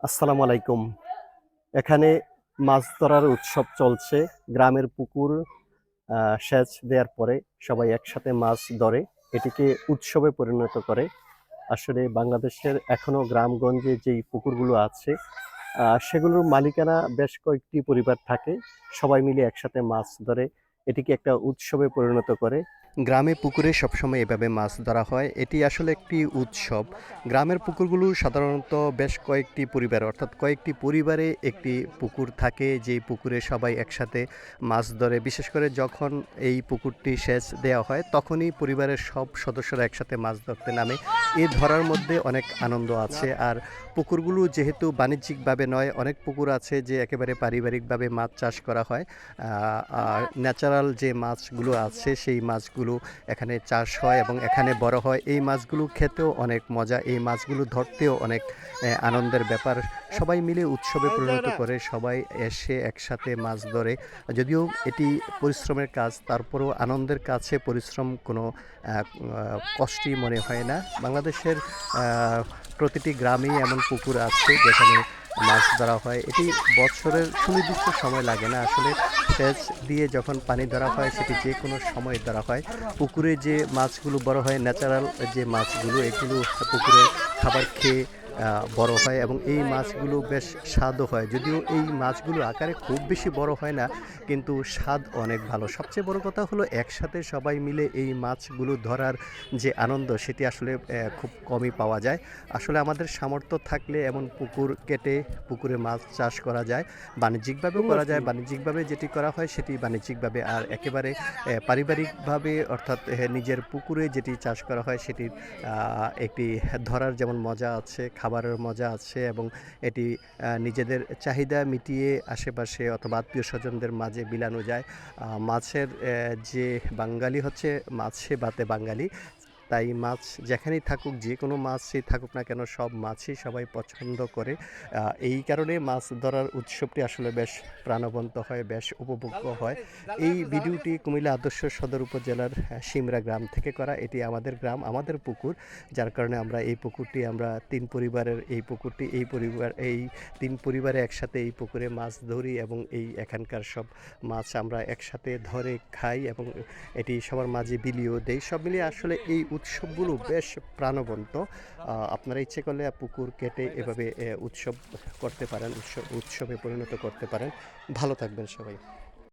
আসসালামু আলাইকুম। এখানে মাছ ধরার উৎসব চলছে। গ্রামের পুকুর সেচ দেওয়ার পরে সবাই একসাথে মাছ ধরে। এটিকে উৎসবে পরিণত করে। আসলে বাংলাদেশের এখনও গ্রামগঞ্জে যেই পুকুরগুলো আছে সেগুলোর মালিকানা বেশ কয়েকটি পরিবার থাকে। সবাই মিলে একসাথে মাছ ধরে। এটিকে একটা উৎসবে পরিণত করে। গ্রামে পুকুরে সবসময় এভাবে মাছ ধরা হয়, এটি আসলে একটি উৎসব। গ্রামের পুকুরগুলো সাধারণত বেশ কয়েকটি পরিবার, অর্থাৎ কয়েকটি পরিবারে একটি পুকুর থাকে, যেই পুকুরে সবাই একসাথে মাছ ধরে। বিশেষ করে যখন এই পুকুরটি সেচ দেওয়া হয়, তখনই পরিবারের সব সদস্যরা একসাথে মাছ ধরতে নামে। এ ধরার মধ্যে অনেক আনন্দ আছে। আর পুকুরগুলো যেহেতু বাণিজ্যিকভাবে নয়, অনেক পুকুর আছে যে একেবারে পারিবারিকভাবে মাছ চাষ করা হয়। ন্যাচারাল যে মাছগুলো আছে, সেই মাছগুলো এখানে চাষ হয় এবং এখানে বড় হয়। এই মাছগুলো খেতেও অনেক মজা, এই মাছগুলো ধরতেও অনেক আনন্দের ব্যাপার। সবাই মিলে উৎসবে পরিণত করে সবাই এসে একসাথে মাছ ধরে। যদিও এটি পরিশ্রমের কাজ, তারপরেও আনন্দের কাছে পরিশ্রম কোনো কষ্টই মনে হয় না। বাংলাদেশের প্রতিটি গ্রামেই এমন পুকুর আছে যেখানে মাছ ধরা হয়, এটি বছরের সুনির্দিষ্ট সময় লাগে না। আসলে সেচ দিয়ে যখন পানি ধরা হয়, সেটি যে কোনো সময়ে ধরা হয়। পুকুরে যে মাছগুলো বড় হয় ন্যাচারাল যে মাছগুলো, এগুলো পুকুরে খাবার খেয়ে বড় হয় এবং এই মাছগুলো বেশ স্বাদও হয়। যদিও এই মাছগুলো আকারে খুব বেশি বড় হয় না, কিন্তু স্বাদ অনেক ভালো। সবচেয়ে বড় কথা হলো একসাথে সবাই মিলে এই মাছগুলো ধরার যে আনন্দ, সেটি আসলে খুব কমই পাওয়া যায়। আসলে আমাদের সামর্থ্য থাকলে এমন পুকুর কেটে পুকুরে মাছ চাষ করা যায়। বাণিজ্যিকভাবেও করা যায়। বাণিজ্যিকভাবে যেটি করা হয়, সেটি বাণিজ্যিকভাবে আর একেবারে পারিবারিকভাবে অর্থাৎ নিজের পুকুরে যেটি চাষ করা হয়, সেটির একটি ধরার যেমন মজা আছে খাবারের মজা আছে এবং এটি নিজেদের চাহিদা মিটিয়ে আশেপাশে অথবা আত্মীয় স্বজনদের মাঝে বিলানো যায়। মাছের যে বাঙালি হচ্ছে, মাছে বাতে বাঙালি। তাই মাছ যেখানেই থাকুক, যে কোনো মাছই থাকুক না কেন, সব মাছই সবাই পছন্দ করে। এই কারণে মাছ ধরার উৎসবটি আসলে বেশ প্রাণবন্ত হয়, বেশ উপভোগ্য হয়। এই ভিডিওটি কুমিল্লা আদর্শ সদর উপজেলার সিমরা গ্রাম থেকে করা। এটি আমাদের গ্রাম, আমাদের পুকুর। যার কারণে আমরা এই পুকুরটি, আমরা তিন পরিবারের এই পুকুরটি, এই পরিবার, এই তিন পরিবারে একসাথে এই পুকুরে মাছ ধরি এবং এই এখানকার সব মাছ আমরা একসাথে ধরে খাই এবং এটি সবার মাঝে বিলিও দেই। সব মিলিয়ে আসলে এই উৎসবগুলো বেশ প্রাণবন্ত। আপনারা ইচ্ছে করলে পুকুর কেটে এভাবে উৎসব করতে পারেন উৎসব উৎসবে পরিণত করতে পারেন। ভালো থাকবেন সবাই।